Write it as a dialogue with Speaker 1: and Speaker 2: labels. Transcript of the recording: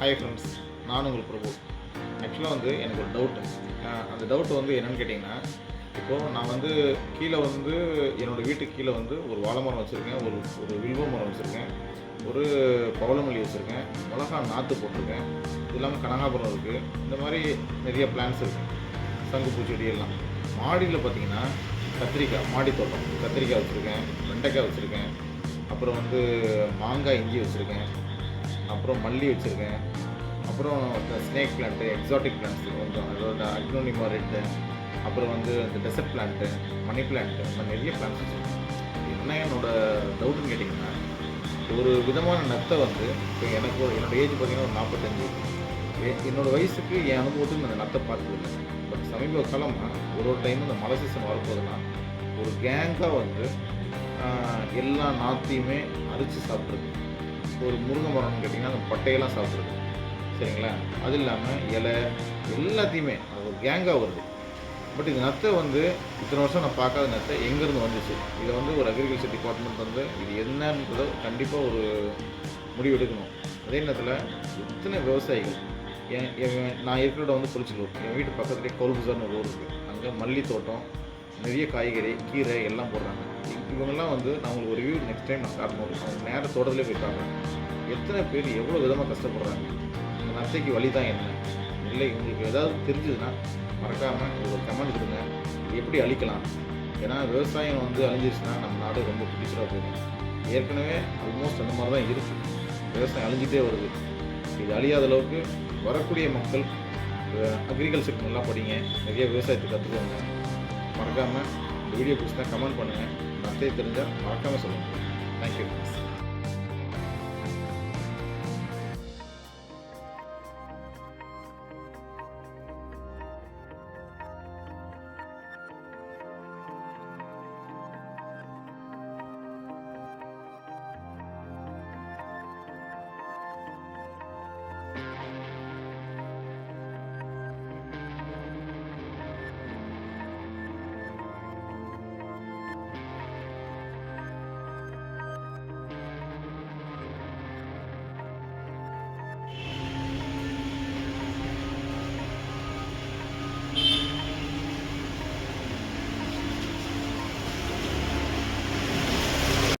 Speaker 1: Hi friends நான் உங்கள் பிரபு. ஆக்சுவலாக வந்து எனக்கு ஒரு டவுட்டு அந்த டவுட் வந்து என்னென்னு கேட்டிங்கன்னா இப்போது நான் வந்து கீழே வந்து என்னோடய வீட்டுக்கு கீழே வந்து ஒரு வாழை மரம் வச்சுருக்கேன். ஒரு ஒரு வில்வ மரம் வச்சுருக்கேன். ஒரு பவளமல்லி வச்சுருக்கேன். மிளகா நாற்று போட்டிருக்கேன். இது இல்லாமல் கனகாபுரம் இருக்குது இந்த மாதிரி நிறைய பிளான்ஸ் இருக்குது சங்குப்பூ பூச்செடி எல்லாம் மாடியில் பார்த்தீங்கன்னா கத்திரிக்காய் மாடி தோட்டம். கத்திரிக்காய் வச்சுருக்கேன். வெண்டைக்காய் வச்சுருக்கேன். அப்புறம் வந்து மாங்காய் இஞ்சி வச்சுருக்கேன். அப்புறம் மல்லி வச்சுருக்கேன். அப்புறம் இந்த ஸ்னேக் பிளான்ட்டு எக்ஸாட்டிக் பிளான்ட்ஸ் கொஞ்சம் அதாவது அக்னோனிமா ரெட்டு அப்புறம் வந்து இந்த டெசர்ட் பிளான்ட்டு மணி பிளான்ட்டு இந்த நிறைய பிளான்ட்ஸ் வச்சுருக்கேன். என்ன என்னோட டவுட்டுன்னு கேட்டிங்கன்னா ஒரு விதமான நத்தை வந்து இப்போ எனக்கு ஒரு- என்னோட ஏஜ் பார்த்தீங்கன்னா ஒரு நாற்பத்தஞ்சு என்னோடய வயசுக்கு என் அனுபவத்துக்கு நான் அந்த நத்தை பார்த்துருக்கேன் பட் சமீப காலமாக ஒரு ஒரு டைம் இந்த மழை சீசன் வரப்போகுதுன்னா ஒரு கேங்காக வந்து எல்லா நாத்தையுமே அரிச்சு சாப்பிட்ருக்கு ஒரு முருங்கை மரம்னு கேட்டிங்கன்னா அந்த பட்டையெல்லாம் சாப்பிட்றது. சரிங்களா? அது இல்லாமல் இலை எல்லாத்தையுமே அது ஒரு கேங்காக வருது. பட் இது நத்தை வந்து இத்தனை வருஷம் நான் பார்க்காத நத்தை எங்கேருந்து வந்துச்சு? இதை வந்து ஒரு அக்ரிகல்ச்சர் டிபார்ட்மெண்ட் வந்து இது என்னன்றதை கண்டிப்பாக ஒரு முடிவு எடுக்கணும். அதே நேரத்தில் எத்தனை விவசாயிகள் என் என் நான் இருக்கிற வந்து குறிச்சலூர் என் வீட்டு பக்கத்துலேயே கோல்புசார்னு ஒரு ஊர் இருக்குது அங்கே மல்லி தோட்டம் நிறைய காய்கறி கீரை எல்லாம் போடுறாங்க. இவங்கெல்லாம் வந்து நான் உங்களுக்கு ஒரு வியூ நெக்ஸ்ட் டைம் நான் காட்டணும் அவங்க நேர தோட்டத்திலே போய் காட்டுறேன் எத்தனை பேர் எவ்வளோ விதமாக கஷ்டப்படுறாங்க. இந்த நத்தைக்கு வழி தான் என்ன? இல்லை உங்களுக்கு ஏதாவது தெரிஞ்சதுன்னா மறக்காமல் ஒரு கமெண்ட் கொடுங்க. எப்படி அழிக்கலாம்? ஏன்னா விவசாயம் வந்து அழிஞ்சிருச்சுன்னா நம்ம நாடு ரொம்ப பிடிச்சராக போகும். ஏற்கனவே ஆல்மோஸ்ட் அந்த மாதிரி தான் இருக்குது விவசாயம் அழிஞ்சிட்டே வருது. இது அழியாத அளவுக்கு வரக்கூடிய மக்கள் அக்ரிகல்ச்சர் நல்லா படிங்க. நிறைய விவசாயத்தை கற்றுக்கோங்க மறக்காமல் இந்த வீடியோ பிடிச்சா கமெண்ட் பண்ணுங்கள் மற்ற தெரிஞ்சால் மறக்காமல் சொல்லுங்கள் தேங்க்யூ